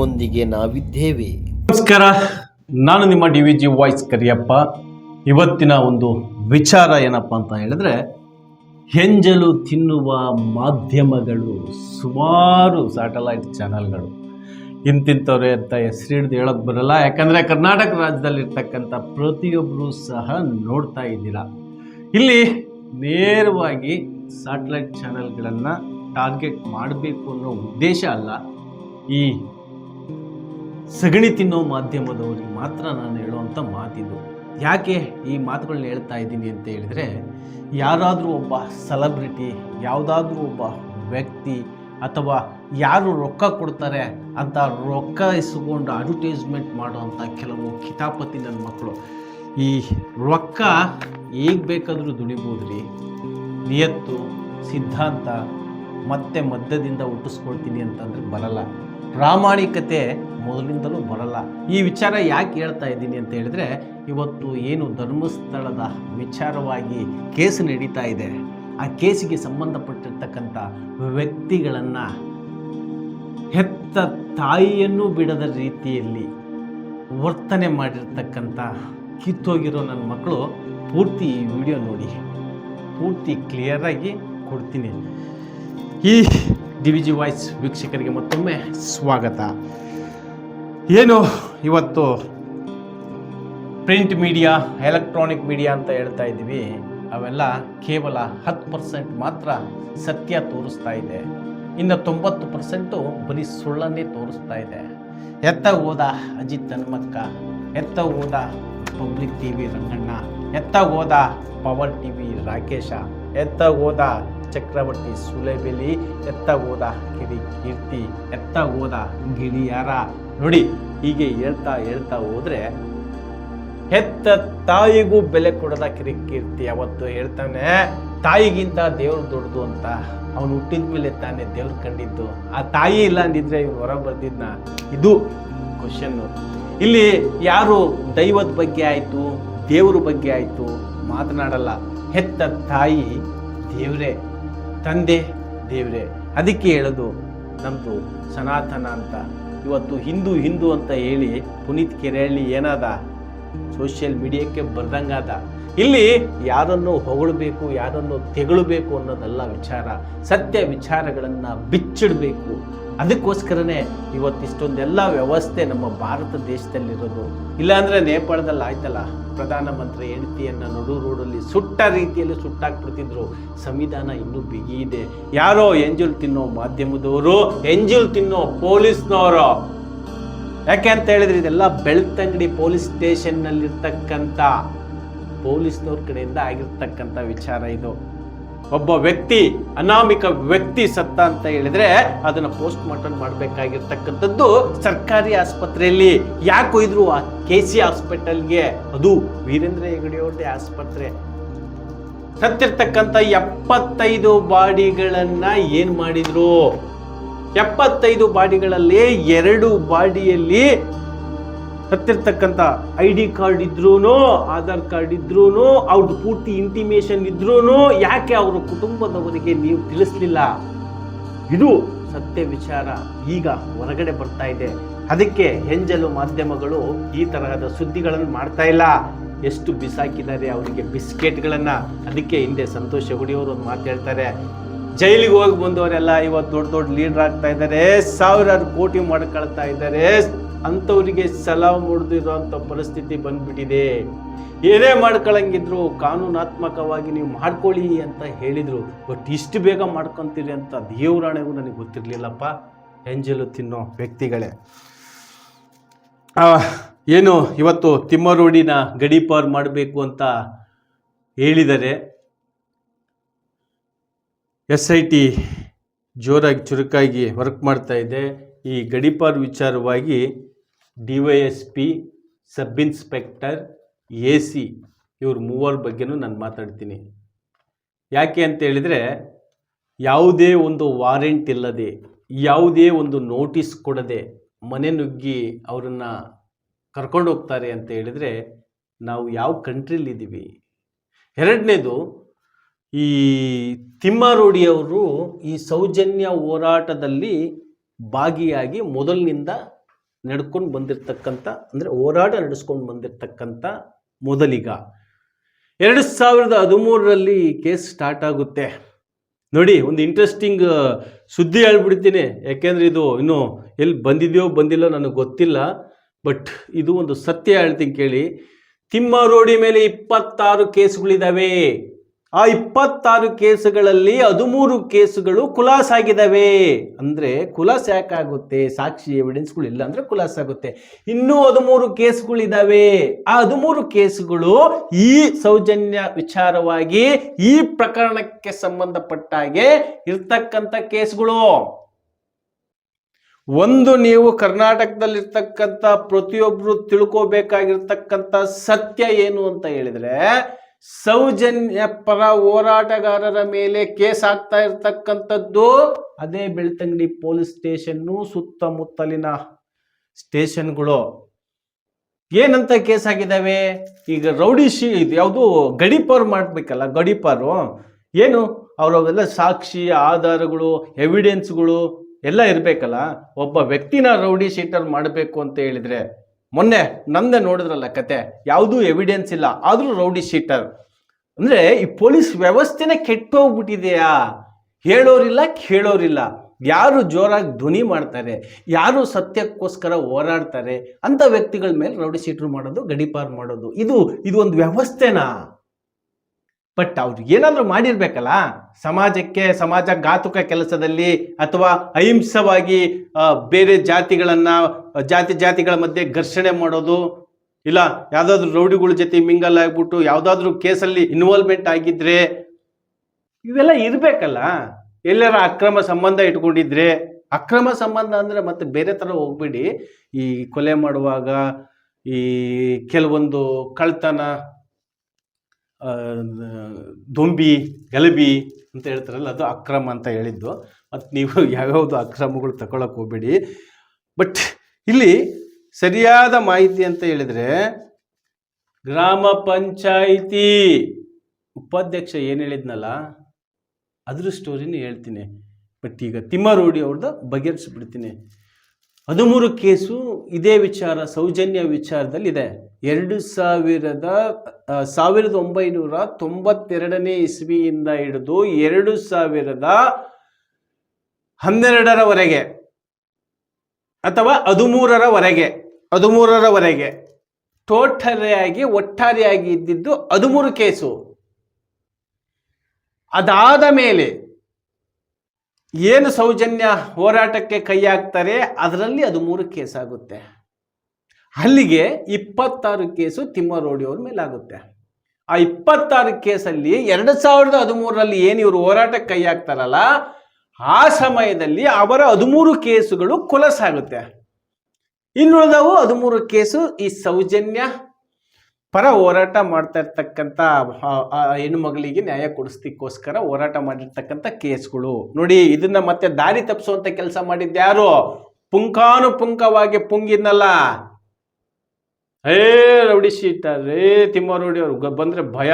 ನಿಮ್ಮೊಂದಿಗೆ ನಾವಿದ್ದೇವೆ. ನಮಸ್ಕಾರ, ನಾನು ನಿಮ್ಮ D V G voice Kariyappa. ಇವತ್ತಿನ ಒಂದು ವಿಚಾರ ಏನಪ್ಪ ಅಂತ ಹೇಳಿದ್ರೆ, ಹೆಂಜಲು ತಿನ್ನುವ ಮಾಧ್ಯಮಗಳು ಸುಮಾರು ಸ್ಯಾಟಲೈಟ್ ಚಾನಲ್ಗಳು. ಇಂತಿಂಥವ್ರೆ ಅಂತ ಹೆಸರು ಹಿಡಿದು ಹೇಳೋಕ್ಕೆ ಬರಲ್ಲ. ಯಾಕಂದರೆ ಕರ್ನಾಟಕ ರಾಜ್ಯದಲ್ಲಿರ್ತಕ್ಕಂಥ ಪ್ರತಿಯೊಬ್ಬರು ಸಹ ನೋಡ್ತಾ ಇದ್ದೀರಾ. ಇಲ್ಲಿ ನೇರವಾಗಿ ಸ್ಯಾಟಲೈಟ್ ಚಾನಲ್ಗಳನ್ನು ಟಾರ್ಗೆಟ್ ಮಾಡಬೇಕು ಅನ್ನೋ ಉದ್ದೇಶ ಅಲ್ಲ. ಈ ಸಗಣಿ ತಿನ್ನೋ ಮಾಧ್ಯಮದವ್ರಿಗೆ ಮಾತ್ರ ನಾನು ಹೇಳುವಂಥ ಮಾತಿದು. ಯಾಕೆ ಈ ಮಾತುಗಳನ್ನ ಹೇಳ್ತಾ ಇದ್ದೀನಿ ಅಂತ ಹೇಳಿದರೆ, ಯಾರಾದರೂ ಒಬ್ಬ ಸೆಲೆಬ್ರಿಟಿ, ಯಾವುದಾದ್ರೂ ಒಬ್ಬ ವ್ಯಕ್ತಿ ಅಥವಾ ಯಾರು ರೊಕ್ಕ ಕೊಡ್ತಾರೆ ಅಂತ ರೊಕ್ಕ ಇಸ್ಕೊಂಡು ಅಡ್ವರ್ಟೈಸ್ಮೆಂಟ್ ಮಾಡುವಂಥ ಕೆಲವು ಕಿತಾಪತಿ ನನ್ನ ಮಕ್ಕಳು. ಈ ರೊಕ್ಕ ಹೇಗೆ ಬೇಕಾದರೂ ದುಡಿಬೋದು ರೀ ನಿಯತ್ತು, ಸಿದ್ಧಾಂತ ಮತ್ತೆ ಮಧ್ಯದಿಂದ ಹುಟ್ಟಿಸ್ಕೊಳ್ತೀನಿ ಅಂತಂದ್ರೆ ಬರಲ್ಲ. ಪ್ರಾಮಾಣಿಕತೆ ಮೊದಲಿಂದಲೂ ಬರಲ್ಲ. ಈ ವಿಚಾರ ಯಾಕೆ ಹೇಳ್ತಾ ಇದ್ದೀನಿ ಅಂತ ಹೇಳಿದ್ರೆ, ಇವತ್ತು ಏನು ಧರ್ಮಸ್ಥಳದ ವಿಚಾರವಾಗಿ ಕೇಸ್ ನಡೀತಾ ಇದೆ. ಆ ಕೇಸಿಗೆ ಸಂಬಂಧಪಟ್ಟಿರ್ತಕ್ಕಂಥ ವ್ಯಕ್ತಿಗಳನ್ನು ಹೆತ್ತ ತಾಯಿಯನ್ನು ಬಿಡದ ರೀತಿಯಲ್ಲಿ ವರ್ತನೆ ಮಾಡಿರ್ತಕ್ಕಂಥ ಕಿತ್ತೋಗಿರೋ ನನ್ನ ಮಕ್ಕಳು ಪೂರ್ತಿ ಈ ವಿಡಿಯೋ ನೋಡಿ. ಪೂರ್ತಿ ಕ್ಲಿಯರಾಗಿ ಕೊಡ್ತೀನಿ. ಈ ಡಿವಿಜಿ ವಾಯ್ಸ್ ವೀಕ್ಷಕರಿಗೆ ಮತ್ತೊಮ್ಮೆ ಸ್ವಾಗತ. ಏನು ಇವತ್ತು ಪ್ರಿಂಟ್ ಮೀಡಿಯಾ, ಎಲೆಕ್ಟ್ರಾನಿಕ್ ಮೀಡಿಯಾ ಅಂತ ಹೇಳ್ತಾ ಇದ್ದೀವಿ. ಅವೆಲ್ಲ ಕೇವಲ ಹತ್ತು ಪರ್ಸೆಂಟ್ ಮಾತ್ರ ಸತ್ಯ ತೋರಿಸ್ತಾ ಇದೆ. ಇನ್ನು ತೊಂಬತ್ತು ಪರ್ಸೆಂಟು ಬರೀ ಸುಳ್ಳನ್ನೇ ತೋರಿಸ್ತಾ ಇದೆ. ಎತ್ತ ಹೋದ ಅಜಿತ್ ಹನುಮಕ್ಕ ಎತ್ತ ಹೋದ ಪಬ್ಲಿಕ್ ಟಿ ವಿ ರಂಗಣ್ಣ, ಎತ್ತ ಹೋದ ಪವರ್ ಟಿ ವಿ ರಾಕೇಶ, ಎತ್ತ ಹೋದ ಚಕ್ರವರ್ತಿ ಸುಲೆಬೆಲಿ ಎತ್ತ ಹೋದ ಕಿರಿ ಕೀರ್ತಿ ಎತ್ತ ಹೋದ ಗಿಳಿಯಾರ ನೋಡಿ, ಹೀಗೆ ಹೇಳ್ತಾ ಹೇಳ್ತಾ ಹೋದ್ರೆ, ಹೆತ್ತ ತಾಯಿಗೂ ಬೆಲೆ ಕೊಡದ ಕಿರಿ ಕೀರ್ತಿ ಅವತ್ತು ಹೇಳ್ತಾನೆ. ತಾಯಿಗಿಂತ ದೇವ್ರು ದೊಡ್ಡದು ಅಂತ ಅವನು ಹುಟ್ಟಿದ ಮೇಲೆ ತಾನೇ ದೇವ್ರು ಕಂಡಿದ್ದು. ಆ ತಾಯಿ ಇಲ್ಲ ಅಂದಿದ್ರೆ ಇವನು ಹೊರ ಬರ್ದಿದ್ನ? ಇದು ಕ್ವಶನ್ನು ಇಲ್ಲಿ ಯಾರು ದೈವದ ಬಗ್ಗೆ ಆಯಿತು, ದೇವ್ರ ಬಗ್ಗೆ ಆಯಿತು ಮಾತನಾಡಲ್ಲ. ಹೆತ್ತ ತಾಯಿ ದೇವ್ರೇ. ತಂದೆ, ದೇವರೇ, ಅದಕ್ಕೆ ಹೇಳೋದು ನಮ್ಮದು ಸನಾತನ ಅಂತ. ಇವತ್ತು ಹಿಂದೂ ಹಿಂದೂ ಅಂತ ಹೇಳಿ ಪುನೀತ್ ಕೆರೆಹಳ್ಳಿ ಏನಾದ ಸೋಷಿಯಲ್ ಮೀಡಿಯಾಕ್ಕೆ ಬರ್ದಂಗಾದ ಇಲ್ಲಿ ಯಾರನ್ನು ಹೊಗಳಬೇಕು, ಯಾರನ್ನು ತೆಗಳಬೇಕು ಅನ್ನೋದೆಲ್ಲ ವಿಚಾರ, ಸತ್ಯ ವಿಚಾರಗಳನ್ನು ಬಿಚ್ಚಿಡಬೇಕು. ಅದಕ್ಕೋಸ್ಕರನೇ ಇವತ್ತಿಷ್ಟೊಂದೆಲ್ಲ ವ್ಯವಸ್ಥೆ ನಮ್ಮ ಭಾರತ ದೇಶದಲ್ಲಿರೋದು. ಇಲ್ಲಾಂದರೆ ನೇಪಾಳದಲ್ಲಿ ಆಯ್ತಲ್ಲ, ಪ್ರಧಾನಮಂತ್ರಿ ಹೆಂಡತಿಯನ್ನು ನಡು ರೋಡಲ್ಲಿ ಸುಟ್ಟ ರೀತಿಯಲ್ಲಿ ಸುಟ್ಟಾಕ್ಬಿಡ್ತಿದ್ರು. ಸಂವಿಧಾನ ಇನ್ನೂ ಬಿಗಿ ಇದೆ. ಯಾರೋ ಎಂಜುಲ್ ತಿನ್ನೋ ಮಾಧ್ಯಮದವರು ಎಂಜುಲ್ ತಿನ್ನೋ ಪೊಲೀಸ್ನವರು. ಯಾಕೆ ಅಂತ ಹೇಳಿದ್ರೆ ಇದೆಲ್ಲ ಬೆಳ್ತಂಗಡಿ ಪೊಲೀಸ್ ಸ್ಟೇಷನ್ನಲ್ಲಿರ್ತಕ್ಕಂಥ, ಪೊಲೀಸ್ನವ್ರ ಕಡೆಯಿಂದ ಆಗಿರ್ತಕ್ಕಂಥ ವಿಚಾರ ಇದು. ಒಬ್ಬ ವ್ಯಕ್ತಿ, ಅನಾಮಿಕ ವ್ಯಕ್ತಿ ಸತ್ತ ಅಂತ ಹೇಳಿದ್ರೆ ಅದನ್ನ ಪೋಸ್ಟ್ ಮಾರ್ಟಮ್ ಮಾಡಬೇಕಾಗಿರ್ತಕ್ಕಂಥದ್ದು ಸರ್ಕಾರಿ ಆಸ್ಪತ್ರೆಯಲ್ಲಿ. ಯಾಕೆ ಒಯ್ದ್ರು ಆ ಕೆ ಸಿ ಹಾಸ್ಪಿಟಲ್ಗೆ ಅದು ವೀರೇಂದ್ರ ಹೆಗಡೆಯವ್ರದೇ ಆಸ್ಪತ್ರೆ. ಸತ್ತಿರ್ತಕ್ಕಂಥ ಎಪ್ಪತ್ತೈದು ಬಾಡಿಗಳನ್ನ ಏನ್ ಮಾಡಿದ್ರು? ಎಪ್ಪತ್ತೈದು ಬಾಡಿಗಳಲ್ಲಿ ಎರಡು ಬಾಡಿಯಲ್ಲಿ ಸತ್ತಿರ್ತಕ್ಕಂಥ ಐ ಡಿ ಕಾರ್ಡ್ ಇದ್ರೂ ಆಧಾರ್ ಕಾರ್ಡ್ ಇದ್ರೂ ಅವ್ರದ್ದು ಪೂರ್ತಿ ಇಂಟಿಮೇಷನ್ ಇದ್ರೂ ಯಾಕೆ ಅವರ ಕುಟುಂಬದವರಿಗೆ ನೀವು ತಿಳಿಸ್ಲಿಲ್ಲ? ಇದು ಸತ್ಯ ವಿಚಾರ. ಈಗ ಹೊರಗಡೆ ಬರ್ತಾ ಇದೆ. ಅದಕ್ಕೆ ಹೆಂಜಲು ಮಾಧ್ಯಮಗಳು ಈ ತರಹದ ಸುದ್ದಿಗಳನ್ನು ಮಾಡ್ತಾ ಇಲ್ಲ. ಎಷ್ಟು ಬಿಸಾಕಿದ್ದಾರೆ ಅವರಿಗೆ ಬಿಸ್ಕೆಟ್ಗಳನ್ನು. ಅದಕ್ಕೆ ಹಿಂದೆ ಸಂತೋಷ ಹೆಗಡಿಯವರು ಒಂದು ಮಾತಾಡ್ತಾರೆ ಜೈಲಿಗೆ ಹೋಗಿ ಬಂದವರೆಲ್ಲ ಇವತ್ತು ದೊಡ್ಡ ದೊಡ್ಡ ಲೀಡರ್ ಆಗ್ತಾ ಇದ್ದಾರೆ. ಸಾವಿರಾರು ಕೋಟಿ ಮಾಡ್ಕೊಳ್ತಾ ಇದ್ದಾರೆ. ಅಂಥವರಿಗೆ ಸಲಾವ್ ಮುಡ್ದಿರೋಂಥ ಪರಿಸ್ಥಿತಿ ಬಂದ್ಬಿಟ್ಟಿದೆ. ಏನೇ ಮಾಡ್ಕೊಳಂಗಿದ್ರು ಕಾನೂನಾತ್ಮಕವಾಗಿ ನೀವು ಮಾಡ್ಕೊಳ್ಳಿ ಅಂತ ಹೇಳಿದರು. ಬಟ್ ಇಷ್ಟು ಬೇಗ ಮಾಡ್ಕೊತೀರಿ ಅಂತ ದೇವರಾಣೆಗೂ ನನಗೆ ಗೊತ್ತಿರಲಿಲ್ಲಪ್ಪ. ಎಂಜಲು ತಿನ್ನೋ ವ್ಯಕ್ತಿಗಳೇ. ಏನು ಇವತ್ತು ತಿಮ್ಮರೋಡಿನ ಗಡೀಪಾರ್ ಮಾಡಬೇಕು ಅಂತ ಹೇಳಿದರೆ ಎಸ್ ಐ ಟಿ ಜೋರಾಗಿ ಚುರುಕಾಗಿ ವರ್ಕ್ ಮಾಡ್ತಾ ಇದೆ. ಈ ಗಡಿಪಾರ್ ವಿಚಾರವಾಗಿ D sub inspector A C ಇವ್ರ ಮೂವರ ಬಗ್ಗೆನೂ ನಾನು ಮಾತಾಡ್ತೀನಿ. ಯಾಕೆ ಅಂತ ಹೇಳಿದರೆ, ಯಾವುದೇ ಒಂದು ವಾರೆಂಟ್ ಇಲ್ಲದೆ, ಯಾವುದೇ ಒಂದು ನೋಟಿಸ್ ಕೊಡದೆ ಮನೆ ನುಗ್ಗಿ ಅವರನ್ನು ಕರ್ಕೊಂಡು ಹೋಗ್ತಾರೆ ಅಂತ ಹೇಳಿದರೆ ನಾವು ಯಾವ ಕಂಟ್ರಿಲಿದ್ದೀವಿ ಎರಡನೇದು, ಈ ತಿಮ್ಮಾರೋಡಿಯವರು ಈ ಸೌಜನ್ಯ ಹೋರಾಟದಲ್ಲಿ ಭಾಗಿಯಾಗಿ ಮೊದಲಿನಿಂದ ನಡ್ಕೊಂಡು ಬಂದಿರತಕ್ಕಂಥ, ಅಂದರೆ ಹೋರಾಟ ನಡೆಸ್ಕೊಂಡು ಬಂದಿರತಕ್ಕಂಥ ಮೊದಲಿಗ. ಎರಡು ಸಾವಿರದ ಹದಿಮೂರರಲ್ಲಿ ಕೇಸ್ ಸ್ಟಾರ್ಟ್ ಆಗುತ್ತೆ. ನೋಡಿ, ಒಂದು ಇಂಟ್ರೆಸ್ಟಿಂಗ್ ಸುದ್ದಿ ಹೇಳ್ಬಿಡ್ತೀನಿ. ಯಾಕೆಂದರೆ ಇದು ಇನ್ನೂ ಎಲ್ಲಿ ಬಂದಿದೆಯೋ ಬಂದಿಲ್ಲ ನನಗೆ ಗೊತ್ತಿಲ್ಲ. ಬಟ್ ಇದು ಒಂದು ಸತ್ಯ ಹೇಳ್ತೀನಿ ಕೇಳಿ. ತಿಮ್ಮ ರೋಡಿ ಮೇಲೆ ಇಪ್ಪತ್ತಾರು ಕೇಸುಗಳಿದ್ದಾವೆ. ಆ ಇಪ್ಪತ್ತಾರು ಕೇಸುಗಳಲ್ಲಿ ಹದಿಮೂರು ಕೇಸುಗಳು ಖುಲಾಸಾಗಿದ್ದಾವೆ. ಅಂದರೆ ಖುಲಾಸ ಯಾಕಾಗುತ್ತೆ? ಸಾಕ್ಷಿ ಎವಿಡೆನ್ಸ್ಗಳು ಇಲ್ಲ ಅಂದರೆ ಕುಲಾಸ್ ಆಗುತ್ತೆ ಇನ್ನೂ ಹದಿಮೂರು ಕೇಸುಗಳಿದ್ದಾವೆ. ಆ ಹದಿಮೂರು ಕೇಸುಗಳು ಈ ಸೌಜನ್ಯ ವಿಚಾರವಾಗಿ ಈ ಪ್ರಕರಣಕ್ಕೆ ಸಂಬಂಧಪಟ್ಟ ಹಾಗೆ ಇರ್ತಕ್ಕಂಥ ಕೇಸುಗಳು. ಒಂದು ನೀವು ಕರ್ನಾಟಕದಲ್ಲಿರ್ತಕ್ಕಂಥ ಪ್ರತಿಯೊಬ್ಬರು ತಿಳ್ಕೋಬೇಕಾಗಿರ್ತಕ್ಕಂಥ ಸತ್ಯ ಏನು ಅಂತ ಹೇಳಿದ್ರೆ ಸೌಜನ್ಯ ಪರ ಹೋರಾಟಗಾರರ ಮೇಲೆ ಕೇಸ್ ಆಗ್ತಾ ಇರ್ತಕ್ಕಂಥದ್ದು ಅದೇ ಬೆಳ್ತಂಗಡಿ ಪೊಲೀಸ್ ಸ್ಟೇಷನ್ನು ಸುತ್ತಮುತ್ತಲಿನ ಸ್ಟೇಷನ್ಗಳು. ಏನಂತ ಕೇಸ್ ಆಗಿದ್ದಾವೆ? ಈಗ ರೌಡಿ ಶೀ ಇದು ಯಾವುದು ಗಡಿಪಾರು ಮಾಡಬೇಕಲ್ಲ, ಗಡಿಪಾರು. ಏನು? ಅವರವೆಲ್ಲ ಸಾಕ್ಷಿ, ಆಧಾರಗಳು ಎವಿಡೆನ್ಸ್ಗಳು ಎಲ್ಲ ಇರಬೇಕಲ್ಲ. ಒಬ್ಬ ವ್ಯಕ್ತಿನ ರೌಡಿ ಶೀಟರ್ ಮಾಡಬೇಕು ಅಂತ ಹೇಳಿದ್ರೆ. ಮೊನ್ನೆ ನಂದೆ ನೋಡಿದ್ರಲ್ಲ ಕತೆ, ಯಾವುದೂ ಎವಿಡೆನ್ಸ್ ಇಲ್ಲ, ಆದರೂ ರೌಡಿ ಶೀಟರ್ ಅಂದರೆ ಈ ಪೊಲೀಸ್ ವ್ಯವಸ್ಥೆನೇ ಕೆಟ್ಟೋಗ್ಬಿಟ್ಟಿದೆಯಾ? ಹೇಳೋರಿಲ್ಲ, ಕೇಳೋರಿಲ್ಲ. ಯಾರು ಜೋರಾಗಿ ಧ್ವನಿ ಮಾಡ್ತಾರೆ, ಯಾರು ಸತ್ಯಕ್ಕೋಸ್ಕರ ಹೋರಾಡ್ತಾರೆ ಅಂಥ ವ್ಯಕ್ತಿಗಳ ಮೇಲೆ ರೌಡಿ ಶೀಟರ್ ಮಾಡೋದು ಗಡಿಪಾರು ಮಾಡೋದು. ಇದು ಇದು ಒಂದು ವ್ಯವಸ್ಥೆನಾ? ಬಟ್ ಅವ್ರು ಏನಾದರೂ ಮಾಡಿರ್ಬೇಕಲ್ಲ, ಸಮಾಜಕ್ಕೆ, ಸಮಾಜ ಘಾತುಕ ಕೆಲಸದಲ್ಲಿ ಅಥವಾ ಅಹಿಂಸವಾಗಿ ಬೇರೆ ಜಾತಿಗಳನ್ನು, ಜಾತಿ ಜಾತಿಗಳ ಮಧ್ಯೆ ಘರ್ಷಣೆ ಮಾಡೋದು, ಇಲ್ಲ ಯಾವುದಾದ್ರೂ ರೌಡಿಗಳ ಜೊತೆ ಮಿಂಗಲ್ ಆಗ್ಬಿಟ್ಟು ಯಾವುದಾದ್ರೂ ಕೇಸಲ್ಲಿ ಇನ್ವಾಲ್ವ್ಮೆಂಟ್ ಆಗಿದ್ರೆ, ಇವೆಲ್ಲ ಇರಬೇಕಲ್ಲ. ಎಲ್ಲರ ಅಕ್ರಮ ಸಂಬಂಧ ಇಟ್ಕೊಂಡಿದ್ರೆ, ಅಕ್ರಮ ಸಂಬಂಧ ಅಂದರೆ ಮತ್ತೆ ಬೇರೆ ಥರ ಹೋಗ್ಬಿಡಿ. ಈ ಕೊಲೆ ಮಾಡುವಾಗ, ಈ ಕೆಲವೊಂದು ಕಳ್ತನ ದೊಂಬಿ, ಗಲಭಿ ಅಂತ ಹೇಳ್ತಾರಲ್ಲ, ಅದು ಅಕ್ರಮ ಅಂತ ಹೇಳಿದ್ದು. ಮತ್ತು ನೀವು ಯಾವ್ಯಾವುದು ಅಕ್ರಮಗಳು ತಗೊಳಕ್ಕೆ ಹೋಗ್ಬೇಡಿ. ಬಟ್ ಇಲ್ಲಿ ಸರಿಯಾದ ಮಾಹಿತಿ ಅಂತ ಹೇಳಿದರೆ, ಗ್ರಾಮ ಪಂಚಾಯಿತಿ ಉಪಾಧ್ಯಕ್ಷ ಏನು ಹೇಳಿದ್ನಲ್ಲ, ಅದ್ರ ಸ್ಟೋರಿನ ಹೇಳ್ತೀನಿ. ಬಟ್ ಈಗ ತಿಮ್ಮರೋಡಿ ಅವ್ರದ್ದು ಬಗೆಹರಿಸ್ಬಿಡ್ತೀನಿ. ಹದಿಮೂರು ಕೇಸು ಇದೇ ವಿಚಾರ, ಸೌಜನ್ಯ ವಿಚಾರದಲ್ಲಿದೆ. ಎರಡು ಸಾವಿರದ ಸಾವಿರದ ಒಂಬೈನೂರ ತೊಂಬತ್ತೆರಡನೇ ಇಸ್ವಿಯಿಂದ ಹಿಡಿದು ಎರಡು ಸಾವಿರದ ಹನ್ನೆರಡರವರೆಗೆ ಅಥವಾ ಹದಿಮೂರರವರೆಗೆ ಹದಿಮೂರರವರೆಗೆ ಟೋಟಲಿಯಾಗಿ ಒಟ್ಟಾರೆಯಾಗಿ ಇದ್ದಿದ್ದು ಹದಿಮೂರು ಕೇಸು. ಅದಾದ ಮೇಲೆ ಏನು ಸೌಜನ್ಯ ಹೋರಾಟಕ್ಕೆ ಕೈ ಹಾಕ್ತಾರೆ? ಅದರಲ್ಲಿ ಅದು ಮೂರು ಕೇಸ್ ಆಗುತ್ತೆ ಅಲ್ಲಿಗೆ ಇಪ್ಪತ್ತಾರು ಕೇಸು ತಿಮ್ಮರೋಡಿ ಅವ್ರ ಮೇಲೆ ಆಗುತ್ತೆ ಆ ಇಪ್ಪತ್ತಾರು ಕೇಸಲ್ಲಿ ಎರಡು ಸಾವಿರದ ಹದಿಮೂರರಲ್ಲಿ ಏನು ಇವರು ಹೋರಾಟಕ್ಕೆ ಕೈ ಹಾಕ್ತಾರಲ್ಲ, ಆ ಸಮಯದಲ್ಲಿ ಅವರ ಹದಿಮೂರು ಕೇಸುಗಳು ಕುಲಸಾಗುತ್ತೆ. ಇನ್ನುಳಿದವು ಹದಿಮೂರು ಕೇಸು ಈ ಸೌಜನ್ಯ ಪರ ಹೋರಾಟ ಮಾಡ್ತಾ ಇರ್ತಕ್ಕಂಥ, ಆ- ಆ ಹೆಣ್ಣು ಮಗಳಿಗೆ ನ್ಯಾಯ ಕೊಡಿಸ್ಲಿಕ್ಕೋಸ್ಕರ ಹೋರಾಟ ಮಾಡಿರ್ತಕ್ಕಂಥ ಕೇಸ್ಗಳು. ನೋಡಿ, ಇದನ್ನ ಮತ್ತೆ ದಾರಿ ತಪ್ಪಿಸುವಂತ ಕೆಲಸ ಮಾಡಿದ್ಯಾರು ಪುಂಖಾನುಪುಂಖವಾಗಿ ಪುಂಗಿದ್ನಲ್ಲ. ಏ ರೌಡಿ ಶೀಟರ್ ಏ ರೌಡಿ ಅವ್ರು ಬಂದ್ರೆ ಭಯ.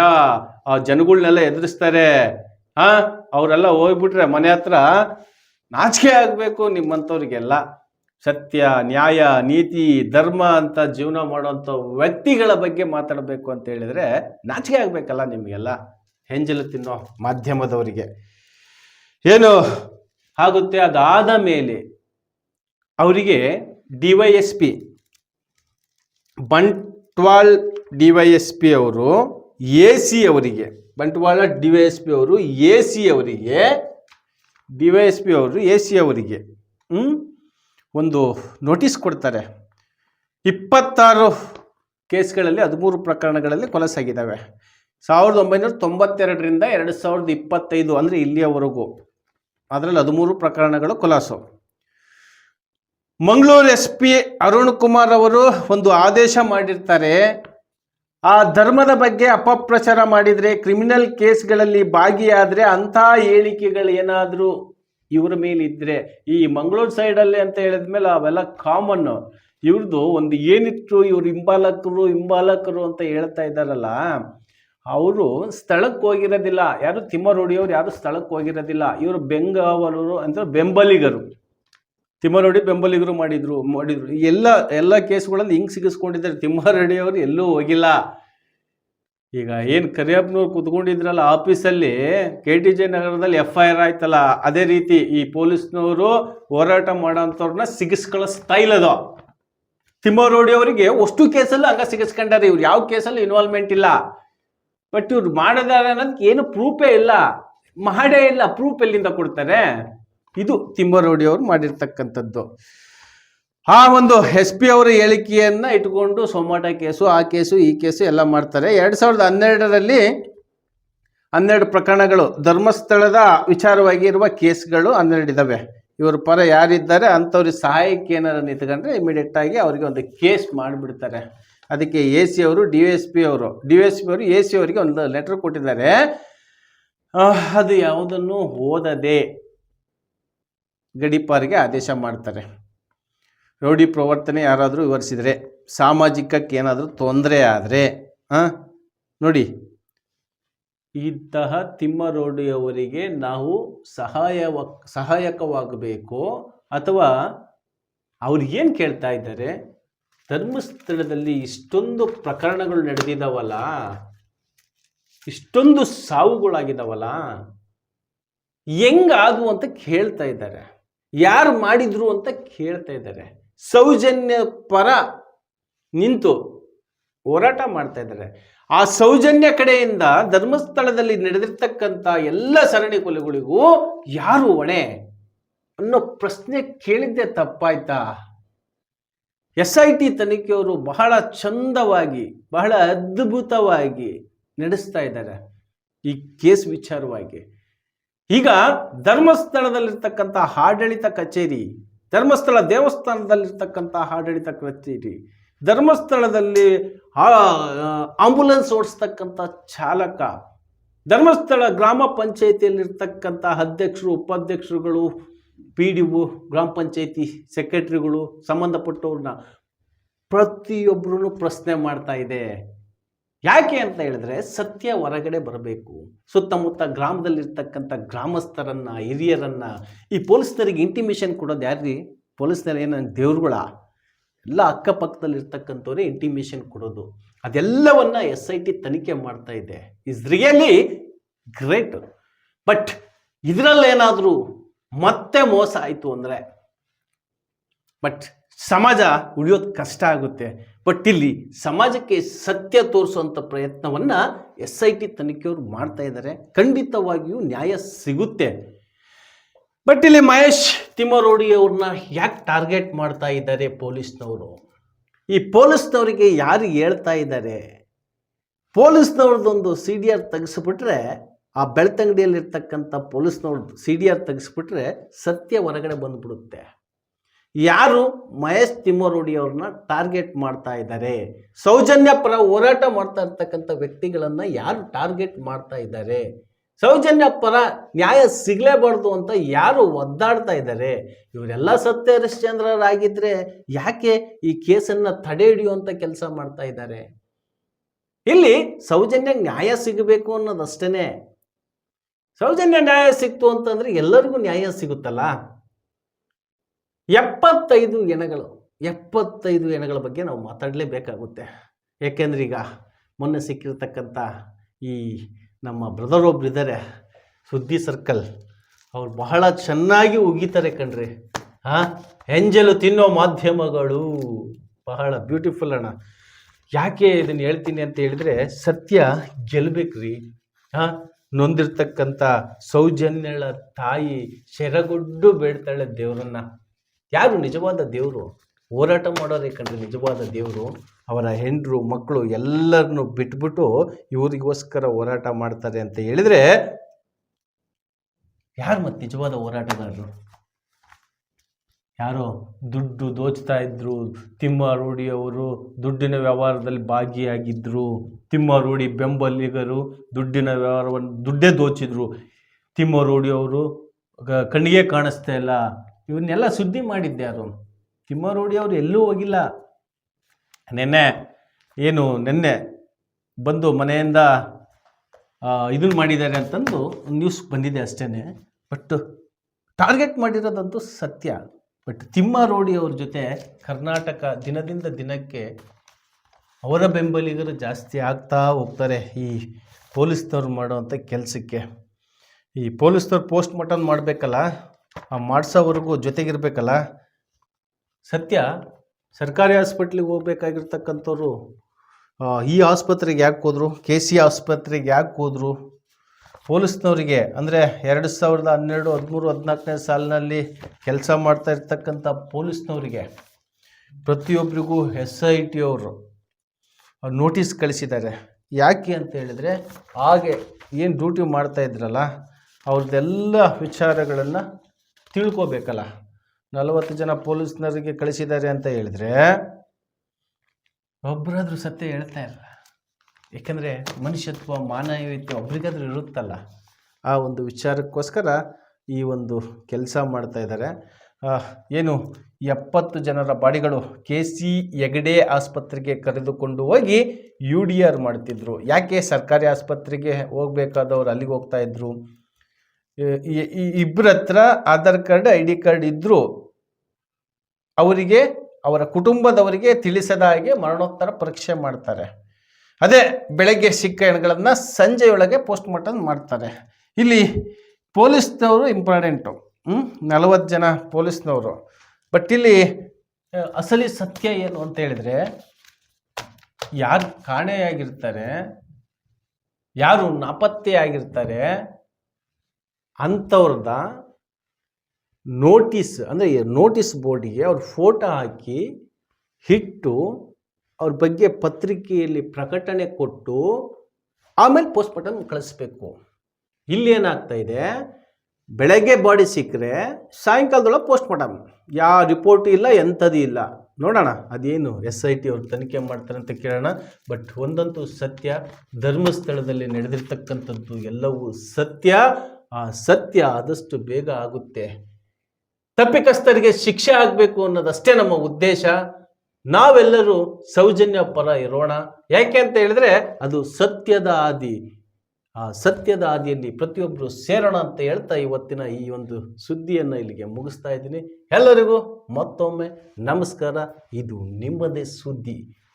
ಆ ಜನಗಳನ್ನೆಲ್ಲ ಎದುರಿಸ್ತಾರೆ. ಹಾ ಅವರೆಲ್ಲ ಹೋಗ್ಬಿಟ್ರೆ ಮನೆ ಹತ್ರ ನಾಚಿಕೆ ಆಗಬೇಕು ನಿಮ್ಮಂಥವ್ರಿಗೆಲ್ಲ. ಸತ್ಯ, ನ್ಯಾಯ, ನೀತಿ, ಧರ್ಮ ಅಂತ ಜೀವನ ಮಾಡುವಂಥ ವ್ಯಕ್ತಿಗಳ ಬಗ್ಗೆ ಮಾತಾಡಬೇಕು ಅಂತ ಹೇಳಿದ್ರೆ ನಾಚಿಕೆ ಆಗಬೇಕಲ್ಲ ನಿಮಗೆಲ್ಲ. ಹೆಂಜಲು ತಿನ್ನೋ ಮಾಧ್ಯಮದವರಿಗೆ. ಏನು ಆಗುತ್ತೆ ಅದಾದ ಮೇಲೆ ಅವರಿಗೆ D Y S P Bantwal D Y S P ಅವರು ಎ ಸಿ ಅವರಿಗೆ, Bantwal D Y S P ಅವರು ಎ ಸಿ ಅವರಿಗೆ, ಡಿ ವೈ ಎಸ್ ಪಿ ಅವರು ಎ ಸಿ ಅವರಿಗೆ? ಒಂದು ನೋಟಿಸ್ ಕೊಡ್ತಾರೆ. ಇಪ್ಪತ್ತಾರು ಕೇಸ್ಗಳಲ್ಲಿ, ಹದಿಮೂರು ಪ್ರಕರಣಗಳಲ್ಲಿ ಕೊಲಸಾಗಿದ್ದಾವೆ. ಸಾವಿರದ ಒಂಬೈನೂರ ತೊಂಬತ್ತೆರಡರಿಂದ ಎರಡು ಸಾವಿರದ ಇಪ್ಪತ್ತೈದು, ಅಂದರೆ ಇಲ್ಲಿಯವರೆಗೂ. ಅದರಲ್ಲಿ ಹದಿಮೂರು ಪ್ರಕರಣಗಳು ಕೊಲಾಸು. ಮಂಗಳೂರು ಎಸ್ ಪಿ ಅರುಣ್ ಕುಮಾರ್ ಅವರು ಒಂದು ಆದೇಶ ಮಾಡಿರ್ತಾರೆ. ಆ ಧರ್ಮದ ಬಗ್ಗೆ ಅಪಪ್ರಚಾರ ಮಾಡಿದರೆ, ಕ್ರಿಮಿನಲ್ ಕೇಸ್ಗಳಲ್ಲಿ ಭಾಗಿಯಾದರೆ ಅಂಥ ಹೇಳಿಕೆಗಳು ಏನಾದರೂ ಇವ್ರ ಮೇಲಿದ್ದರೆ ಈ ಮಂಗಳೂರು ಸೈಡಲ್ಲಿ ಅಂತ ಹೇಳಿದ್ಮೇಲೆ ಅವೆಲ್ಲ ಕಾಮನ್ನು ಇವ್ರದ್ದು ಒಂದು ಏನಿತ್ತು ಇವ್ರು ಹಿಂಬಾಲಕರು ಹಿಂಬಾಲಕರು ಅಂತ ಹೇಳ್ತಾ ಇದ್ದಾರಲ್ಲ, ಅವರು ಸ್ಥಳಕ್ಕೆ ಹೋಗಿರೋದಿಲ್ಲ. ಯಾರು ತಿಮ್ಮರೋಡಿಯವ್ರು ಯಾರು ಸ್ಥಳಕ್ಕೆ ಹೋಗಿರೋದಿಲ್ಲ. ಇವರು ಬೆಂಗಾವಲರು ಅಂತ ಬೆಂಬಲಿಗರು. ತಿಮ್ಮಾರೆಡ್ಡಿ ಬೆಂಬಲಿಗರು ಮಾಡಿದ್ರು ಮಾಡಿದ್ರು. ಎಲ್ಲ ಎಲ್ಲ ಕೇಸ್ಗಳಲ್ಲಿ ಹಿಂಗೆ ಸಿಗಿಸ್ಕೊಂಡಿದ್ದಾರೆ ತಿಮ್ಮಾರೆಡ್ಡಿ ಅವರು, ಎಲ್ಲೂ ಹೋಗಿಲ್ಲ. ಈಗ ಏನು ಕರಿಯಪ್ಪನವ್ರು ಕುತ್ಕೊಂಡಿದ್ರಲ್ಲ, ಆಫೀಸಲ್ಲಿ ಕೆ ಟಿ ಜೆ ನಗರದಲ್ಲಿ ಎಫ್ ಐ ಆರ್ ಆಯ್ತಲ್ಲ, ಅದೇ ರೀತಿ ಈ ಪೊಲೀಸ್ನವರು ಹೋರಾಟ ಮಾಡೋಂಥವ್ರನ್ನ ಸಿಗಿಸ್ಕೊಳ್ಳೋ ಸ್ಟೈಲ್ ಅದು. ತಿಮ್ಮಾರೋಡಿ ಅವರಿಗೆ ಅಷ್ಟು ಕೇಸಲ್ಲೂ ಹಂಗ ಸಿಗಿಸ್ಕೊಂಡಾರೆ, ಇವ್ರು ಯಾವ ಕೇಸಲ್ಲೂ ಇನ್ವಾಲ್ವ್ಮೆಂಟ್ ಇಲ್ಲ. ಬಟ್ ಇವ್ರು ಮಾಡಿದಾರೆ ಅನ್ನೋದಕ್ಕೆ ಏನು ಪ್ರೂಫೇ ಇಲ್ಲ. ಮಾಡೇ ಇಲ್ಲ ಪ್ರೂಫ್ ಎಲ್ಲಿಂದ ಕೊಡ್ತಾರೆ? ಇದು ತಿಮ್ಮರೋಡಿ ಅವರು ಮಾಡಿರ್ತಕ್ಕಂಥದ್ದು. ಆ ಒಂದು ಎಸ್ ಪಿ ಅವರ ಹೇಳಿಕೆಯನ್ನು ಇಟ್ಕೊಂಡು ಸೋಮಾಟ ಕೇಸು, ಆ ಕೇಸು, ಈ ಕೇಸು ಎಲ್ಲ ಮಾಡ್ತಾರೆ. ಎರಡು ಸಾವಿರದ ಹನ್ನೆರಡರಲ್ಲಿ ಹನ್ನೆರಡು ಪ್ರಕರಣಗಳು ಧರ್ಮಸ್ಥಳದ ವಿಚಾರವಾಗಿರುವ ಕೇಸ್ಗಳು ಹನ್ನೆರಡು ಇದ್ದಾವೆ ಇವ್ರ ಪರ ಯಾರಿದ್ದಾರೆ ಅಂಥವ್ರಿಗೆ ಸಹಾಯಕ್ಕೆ ಏನಾರು ನಿಂತ್ಕೊಂಡ್ರೆ ಇಮಿಡಿಯೇಟ್ ಆಗಿ ಅವರಿಗೆ ಒಂದು ಕೇಸ್ ಮಾಡಿಬಿಡ್ತಾರೆ. ಅದಕ್ಕೆ ಎ ಸಿ ಅವರು, ಡಿ ಎಸ್ ಪಿ ಅವರು, ಡಿ ಎಸ್ ಪಿ ಅವರು, ಎ ಸಿ ಅವರಿಗೆ ಒಂದು ಲೆಟರ್ ಕೊಟ್ಟಿದ್ದಾರೆ. ಅದು ಯಾವುದನ್ನು ಓದದೆ ಗಡೀಪಾರಿಗೆ ಆದೇಶ ಮಾಡ್ತಾರೆ. ರೌಡಿ ಪ್ರವರ್ತನೆ ಯಾರಾದರೂ ವಿವರಿಸಿದರೆ ಸಾಮಾಜಿಕಕ್ಕೆ ಏನಾದರೂ ತೊಂದರೆ ಆದರೆ, ಹಾಂ? ನೋಡಿ. ಇಂತಹ ತಿಮ್ಮರೋಡಿಯವರಿಗೆ ನಾವು ಸಹಾಯವ, ಸಹಾಯಕವಾಗಬೇಕು ಅಥವಾ ಅವ್ರು ಏನು ಕೇಳ್ತಾ ಇದ್ದಾರೆ? ಧರ್ಮಸ್ಥಳದಲ್ಲಿ ಇಷ್ಟೊಂದು ಪ್ರಕರಣಗಳು ನಡೆದಿದ್ದಾವಲ್ಲ ಇಷ್ಟೊಂದು ಸಾವುಗಳಾಗಿದ್ದಾವಲ್ಲ ಹೆಂಗಾದವು ಅಂತ ಕೇಳ್ತಾ ಇದ್ದಾರೆ. ಯಾರು ಮಾಡಿದ್ರು ಅಂತ ಕೇಳ್ತಾ ಇದ್ದಾರೆ. ಸೌಜನ್ಯ ಪರ ನಿಂತು ಹೋರಾಟ ಮಾಡ್ತಾ ಇದ್ದಾರೆ. ಆ ಸೌಜನ್ಯ ಕಡೆಯಿಂದ ಧರ್ಮಸ್ಥಳದಲ್ಲಿ ನಡೆದಿರ್ತಕ್ಕಂಥ ಎಲ್ಲ ಸರಣಿ ಕೊಲೆಗಳಿಗೂ ಯಾರು ಹೊಣೆ ಅನ್ನೋ ಪ್ರಶ್ನೆ ಕೇಳಿದ್ದೆ ತಪ್ಪಾಯ್ತಾ? ಎಸ್ ಐ ಟಿ ತನಿಖೆಯವರು ಬಹಳ ಚಂದವಾಗಿ, ಬಹಳ ಅದ್ಭುತವಾಗಿ ನಡೆಸ್ತಾ ಇದ್ದಾರೆ. ಈ ಕೇಸ್ ವಿಚಾರವಾಗಿ ಈಗ ಧರ್ಮಸ್ಥಳದಲ್ಲಿರ್ತಕ್ಕಂಥ ಆಡಳಿತ ಕಚೇರಿ, ಧರ್ಮಸ್ಥಳ ದೇವಸ್ಥಾನದಲ್ಲಿರ್ತಕ್ಕಂಥ ಆಡಳಿತ ಕಚೇರಿ, ಧರ್ಮಸ್ಥಳದಲ್ಲಿ ಆಂಬುಲೆನ್ಸ್ ಓಡಿಸ್ತಕ್ಕಂಥ ಚಾಲಕ, ಧರ್ಮಸ್ಥಳ ಗ್ರಾಮ ಪಂಚಾಯಿತಿಯಲ್ಲಿರ್ತಕ್ಕಂಥ ಅಧ್ಯಕ್ಷರು, ಉಪಾಧ್ಯಕ್ಷರುಗಳು, ಪಿ ಡಿ ಒ, ಗ್ರಾಮ ಪಂಚಾಯಿತಿ ಸೆಕ್ರೆಟ್ರಿಗಳು, ಸಂಬಂಧಪಟ್ಟವ್ರನ್ನ ಪ್ರತಿಯೊಬ್ಬರೂ ಪ್ರಶ್ನೆ ಮಾಡ್ತಾ ಇದೆ. ಯಾಕೆ ಅಂತ ಹೇಳಿದ್ರೆ ಸತ್ಯ ಹೊರಗಡೆ ಬರಬೇಕು. ಸುತ್ತಮುತ್ತ ಗ್ರಾಮದಲ್ಲಿರ್ತಕ್ಕಂಥ ಗ್ರಾಮಸ್ಥರನ್ನ, ಹಿರಿಯರನ್ನ, ಈ ಪೊಲೀಸ್ನರಿಗೆ ಇಂಟಿಮೇಷನ್ ಕೊಡೋದು ಯಾರ್ರಿ? ಪೊಲೀಸ್ನರು ಏನ, ದೇವ್ರುಗಳ? ಎಲ್ಲ ಅಕ್ಕಪಕ್ಕದಲ್ಲಿರ್ತಕ್ಕಂಥವ್ರೆ ಇಂಟಿಮೇಷನ್ ಕೊಡೋದು. ಅದೆಲ್ಲವನ್ನ ಎಸ್ ಐ ಟಿ ತನಿಖೆ ಮಾಡ್ತಾ ಇದೆ. ಇಸ್ ರಿಯಲಿ ಗ್ರೇಟ್ ಬಟ್ ಇದರಲ್ಲೇನಾದರೂ ಮತ್ತೆ ಮೋಸ ಆಯಿತು ಅಂದರೆ? ಬಟ್ ಸಮಾಜ ಉಳಿಯೋದು ಕಷ್ಟ ಆಗುತ್ತೆ. ಬಟ್ ಇಲ್ಲಿ ಸಮಾಜಕ್ಕೆ ಸತ್ಯ ತೋರಿಸುವಂಥ ಪ್ರಯತ್ನವನ್ನು ಎಸ್ ಐ ಟಿ ತನಿಖೆಯವರು ಮಾಡ್ತಾ ಇದ್ದಾರೆ ಖಂಡಿತವಾಗಿಯೂ ನ್ಯಾಯ ಸಿಗುತ್ತೆ. ಬಟ್ ಇಲ್ಲಿ ಮಹೇಶ್ ತಿಮ್ಮರೋಡಿ ಅವ್ರನ್ನ ಯಾಕೆ ಟಾರ್ಗೆಟ್ ಮಾಡ್ತಾ ಇದ್ದಾರೆ ಪೊಲೀಸ್ನವರು? ಈ ಪೊಲೀಸ್ನವರಿಗೆ ಯಾರು ಹೇಳ್ತಾ ಇದ್ದಾರೆ ಪೊಲೀಸ್ನವ್ರದ್ದೊಂದು ಸಿ ಡಿ ಆರ್ ತೆಗೆಸ್ಬಿಟ್ರೆ, ಆ ಬೆಳ್ತಂಗಡಿಯಲ್ಲಿರ್ತಕ್ಕಂಥ ಪೊಲೀಸ್ನವ್ರದ್ದು ಸಿ ಡಿ ಆರ್ ತೆಗೆಸ್ಬಿಟ್ರೆ ಸತ್ಯ ಹೊರಗಡೆ ಬಂದ್ಬಿಡುತ್ತೆ. ಯಾರು ಮಹೇಶ್ ತಿಮ್ಮರುಡಿಯವ್ರನ್ನ ಟಾರ್ಗೆಟ್ ಮಾಡ್ತಾ ಇದ್ದಾರೆ? ಸೌಜನ್ಯ ಪರ ಹೋರಾಟ ಮಾಡ್ತಾ ಇರ್ತಕ್ಕಂಥ ವ್ಯಕ್ತಿಗಳನ್ನು ಯಾರು ಟಾರ್ಗೆಟ್ ಮಾಡ್ತಾ ಇದ್ದಾರೆ? ಸೌಜನ್ಯ ಪರ ನ್ಯಾಯ ಸಿಗಲೇಬಾರ್ದು ಅಂತ ಯಾರು ಒದ್ದಾಡ್ತಾ ಇದ್ದಾರೆ? ಇವರೆಲ್ಲ ಸತ್ಯ ಹರಿಶ್ಚಂದ್ರರಾಗಿದ್ದರೆ ಯಾಕೆ ಈ ಕೇಸನ್ನ ತಡೆ ಹಿಡಿಯುವಂಥ ಕೆಲಸ ಮಾಡ್ತಾ ಇದ್ದಾರೆ? ಇಲ್ಲಿ ಸೌಜನ್ಯ ನ್ಯಾಯ ಸಿಗಬೇಕು ಅನ್ನೋದಷ್ಟೇ ಸೌಜನ್ಯ ನ್ಯಾಯ ಸಿಕ್ತು ಅಂತಂದ್ರೆ ಎಲ್ಲರಿಗೂ ನ್ಯಾಯ ಸಿಗುತ್ತಲ್ಲ? ಎಪ್ಪತ್ತೈದು ಎಣಗಳು ಎಪ್ಪತ್ತೈದು ಎಣಗಳ ಬಗ್ಗೆ ನಾವು ಮಾತಾಡಲೇಬೇಕಾಗುತ್ತೆ. ಯಾಕೆಂದ್ರೆ ಈಗ ಮೊನ್ನೆ ಸಿಕ್ಕಿರ್ತಕ್ಕಂಥ ಈ ನಮ್ಮ ಬ್ರದರ್ ಒಬ್ಬರಿದ್ದಾರೆ ಸುದ್ದಿ ಸರ್ಕಲ್ ಅವ್ರು ಬಹಳ ಚೆನ್ನಾಗಿ ಉಗಿತಾರೆ ಕಣ್ರಿ. ಹಾಂ ಎಂಜಲು ತಿನ್ನೋ ಮಾಧ್ಯಮಗಳು. ಬಹಳ ಬ್ಯೂಟಿಫುಲ್ ಅಣ್ಣ. ಯಾಕೆ ಇದನ್ನು ಹೇಳ್ತೀನಿ ಅಂತ ಹೇಳಿದ್ರೆ, ಸತ್ಯ ಗೆಲ್ಬೇಕ್ರಿ. ಹಾಂ ನೊಂದಿರ್ತಕ್ಕಂಥ ಸೌಜನ್ಯಳ ತಾಯಿ ಶೆರಗೊಡ್ಡು ಬೇಡ್ತಾಳೆ ದೇವರನ್ನ. ಯಾರು ನಿಜವಾದ ದೇವರು? ಹೋರಾಟ ಮಾಡೋರೇ ಕಂಡ್ರೆ ನಿಜವಾದ ದೇವರು? ಅವರ ಹೆಂಡರು ಮಕ್ಕಳು ಎಲ್ಲರನ್ನು ಬಿಟ್ಬಿಟ್ಟು ಇವರಿಗೋಸ್ಕರ ಹೋರಾಟ ಮಾಡ್ತಾರೆ ಅಂತ ಹೇಳಿದ್ರೆ ಯಾರು ಮತ್ತೆ ನಿಜವಾದ ಹೋರಾಟಗಾರರು? ಯಾರೋ? ದುಡ್ಡು ದೋಚ್ತಾ ಇದ್ರು, ತಿಮ್ಮ ಅವರು ದುಡ್ಡಿನ ವ್ಯವಹಾರದಲ್ಲಿ ಭಾಗಿಯಾಗಿದ್ದರು ತಿಮ್ಮಾರೂಢಿ ಬೆಂಬಲಿಗರು ದುಡ್ಡಿನ ವ್ಯವಹಾರವನ್ನು ದುಡ್ಡೇ ದೋಚಿದ್ರು, ತಿಮ್ಮ ರೂಢಿಯವರು ಕಣ್ಣಿಗೆ ಕಾಣಿಸ್ತಾ ಇಲ್ಲ ಇವನ್ನೆಲ್ಲ ಸುದ್ದಿ ಮಾಡಿದ್ದೆ ಯಾರು ರೋಡಿ ಅವರು ಎಲ್ಲೂ ಹೋಗಿಲ್ಲ. ನೆನ್ನೆ, ಏನು, ನೆನ್ನೆ ಬಂದು ಮನೆಯಿಂದ ಇದನ್ನು ಮಾಡಿದ್ದಾರೆ ಅಂತಂದು ನ್ಯೂಸ್ ಬಂದಿದೆ ಅಷ್ಟೇ ಬಟ್ ಟಾರ್ಗೆಟ್ ಮಾಡಿರೋದಂತೂ ಸತ್ಯ. ಬಟ್ ತಿಮ್ಮಾರೋಡಿ ಅವ್ರ ಜೊತೆ ಕರ್ನಾಟಕ ದಿನದಿಂದ ದಿನಕ್ಕೆ ಅವರ ಬೆಂಬಲಿಗರು ಜಾಸ್ತಿ ಆಗ್ತಾ ಹೋಗ್ತಾರೆ ಈ ಪೊಲೀಸ್ನವ್ರು ಮಾಡೋವಂಥ ಕೆಲಸಕ್ಕೆ. ಈ ಪೊಲೀಸ್ನವ್ರು ಪೋಸ್ಟ್ ಮಾರ್ಟಮ್ ಮಾಡಬೇಕಲ್ಲ ಆ ಮಾಡಿಸೋವರೆಗೂ ಜೊತೆಗಿರಬೇಕಲ್ಲ? ಸತ್ಯ, ಸರ್ಕಾರಿ ಹಾಸ್ಪಿಟ್ಲಿಗೆ ಹೋಗ್ಬೇಕಾಗಿರ್ತಕ್ಕಂಥವ್ರು ಈ ಆಸ್ಪತ್ರೆಗೆ ಯಾಕೆ ಹೋದರು? ಕೆ ಸಿ ಆಸ್ಪತ್ರೆಗೆ ಯಾಕೆ ಹೋದರು? ಪೊಲೀಸ್ನವರಿಗೆ, ಅಂದರೆ ಎರಡು ಸಾವಿರದ ಹನ್ನೆರಡು, ಹದಿಮೂರು, ಹದಿನಾಲ್ಕನೇ ಸಾಲಿನಲ್ಲಿ ಕೆಲಸ ಮಾಡ್ತಾ ಇರ್ತಕ್ಕಂಥ ಪೊಲೀಸ್ನವರಿಗೆ ಪ್ರತಿಯೊಬ್ಬರಿಗೂ ಎಸ್ ಐ ಟಿ ಅವರು ನೋಟಿಸ್ ಕಳಿಸಿದ್ದಾರೆ. ಯಾಕೆ ಅಂತ ಹೇಳಿದರೆ, ಹಾಗೆ ಏನು ಡ್ಯೂಟಿ ಮಾಡ್ತಾ ಇದ್ರಲ್ಲ, ಅವ್ರದ್ದೆಲ್ಲ ವಿಚಾರಗಳನ್ನು ತಿಳ್ಕೊಬೇಕಲ್ಲ. ನಲವತ್ತು ಜನ ಪೊಲೀಸ್ನವರಿಗೆ ಕಳಿಸಿದ್ದಾರೆ ಅಂತ ಹೇಳಿದ್ರೆ ಒಬ್ಬರಾದ್ರೂ ಸತ್ಯ ಹೇಳ್ತಾ ಇಲ್ಲ ಏಕೆಂದರೆ ಮನುಷ್ಯತ್ವ, ಮಾನವೀಯತೆ ಒಬ್ರಿಗಾದ್ರೂ ಇರುತ್ತಲ್ಲ. ಆ ಒಂದು ವಿಚಾರಕ್ಕೋಸ್ಕರ ಈ ಒಂದು ಕೆಲಸ ಮಾಡ್ತಾ ಇದ್ದಾರೆ. ಏನು ಎಪ್ಪತ್ತು ಜನರ ಬಾಡಿಗಳು ಕೆ ಸಿ ಹೆಗಡೆ ಆಸ್ಪತ್ರೆಗೆ ಕರೆದುಕೊಂಡು ಹೋಗಿ ಯು ಡಿ ಆರ್ ಮಾಡ್ತಿದ್ರು. ಯಾಕೆ ಸರ್ಕಾರಿ ಆಸ್ಪತ್ರೆಗೆ ಹೋಗ್ಬೇಕಾದವ್ರು ಅಲ್ಲಿಗೆ ಹೋಗ್ತಾ ಇದ್ರು? ಇಬ್ಬರ ಹತ್ರ Aadhaar card, I D card ಇದ್ದರೂ ಅವರಿಗೆ, ಅವರ ಕುಟುಂಬದವರಿಗೆ ತಿಳಿಸದ ಹಾಗೆ ಮರಣೋತ್ತರ ಪರೀಕ್ಷೆ ಮಾಡ್ತಾರೆ. ಅದೇ ಬೆಳಗ್ಗೆ ಸಿಕ್ಕ ಹೆಣ್ಗಳನ್ನು ಸಂಜೆಯೊಳಗೆ ಪೋಸ್ಟ್ ಮಾರ್ಟಮ್ ಮಾಡ್ತಾರೆ. ಇಲ್ಲಿ ಪೊಲೀಸ್ನವರು ಇಂಪಾರ್ಟೆಂಟು. ಹ್ಞೂ ನಲವತ್ತು ಜನ ಪೊಲೀಸ್ನವರು. ಬಟ್ ಇಲ್ಲಿ ಅಸಲಿ ಸತ್ಯ ಏನು ಅಂತ ಹೇಳಿದರೆ, ಯಾರು ಕಾಣೆಯಾಗಿರ್ತಾರೆ, ಯಾರು ನಾಪತ್ತೆಯಾಗಿರ್ತಾರೆ ಅಂಥವ್ರದ ನೋಟಿಸ್, ಅಂದರೆ ನೋಟಿಸ್ ಬೋರ್ಡಿಗೆ ಅವ್ರ ಫೋಟೋ ಹಾಕಿ ಹಿಟ್ಟು ಅವ್ರ ಬಗ್ಗೆ ಪತ್ರಿಕೆಯಲ್ಲಿ ಪ್ರಕಟಣೆ ಕೊಟ್ಟು ಆಮೇಲೆ ಪೋಸ್ಟ್ಮಾರ್ಟಮ್ ಕಳಿಸ್ಬೇಕು. ಇಲ್ಲಿ ಏನಾಗ್ತಾ ಇದೆ? ಬೆಳಗ್ಗೆ ಬಾಡಿ ಸಿಕ್ಕರೆ ಸಾಯಂಕಾಲದೊಳಗೆ ಪೋಸ್ಟ್ಮಾರ್ಟಮ್ ಯಾವ ರಿಪೋರ್ಟ್ ಇಲ್ಲ, ಎಂಥದ್ದು ಇಲ್ಲ. ನೋಡೋಣ, ಅದೇನು ಎಸ್ ಐ ಟಿ ಅವ್ರು ತನಿಖೆ ಮಾಡ್ತಾರೆ ಅಂತ ಕೇಳೋಣ. ಬಟ್ ಒಂದಂತೂ ಸತ್ಯ, ಧರ್ಮಸ್ಥಳದಲ್ಲಿ ನಡೆದಿರ್ತಕ್ಕಂಥದ್ದು ಎಲ್ಲವೂ ಸತ್ಯ. ಆ ಸತ್ಯ ಆದಷ್ಟು ಬೇಗ ಆಗುತ್ತೆ. ತಪ್ಪಿಕಸ್ಥರಿಗೆ ಶಿಕ್ಷೆ ಆಗಬೇಕು ಅನ್ನೋದಷ್ಟೇ ನಮ್ಮ ಉದ್ದೇಶ. ನಾವೆಲ್ಲರೂ ಸೌಜನ್ಯ ಪರ ಇರೋಣ. ಯಾಕೆ ಅಂತ ಹೇಳಿದ್ರೆ ಅದು ಸತ್ಯದ ಆದಿ. ಆ ಸತ್ಯದ ಆದಿಯಲ್ಲಿ ಪ್ರತಿಯೊಬ್ಬರು ಸೇರೋಣ ಅಂತ ಹೇಳ್ತಾ ಇವತ್ತಿನ ಈ ಒಂದು ಸುದ್ದಿಯನ್ನು ಇಲ್ಲಿಗೆ ಮುಗಿಸ್ತಾ ಇದ್ದೀನಿ. ಎಲ್ಲರಿಗೂ ಮತ್ತೊಮ್ಮೆ ನಮಸ್ಕಾರ. ಇದು ನಿಮ್ಮದೇ ಸುದ್ದಿ.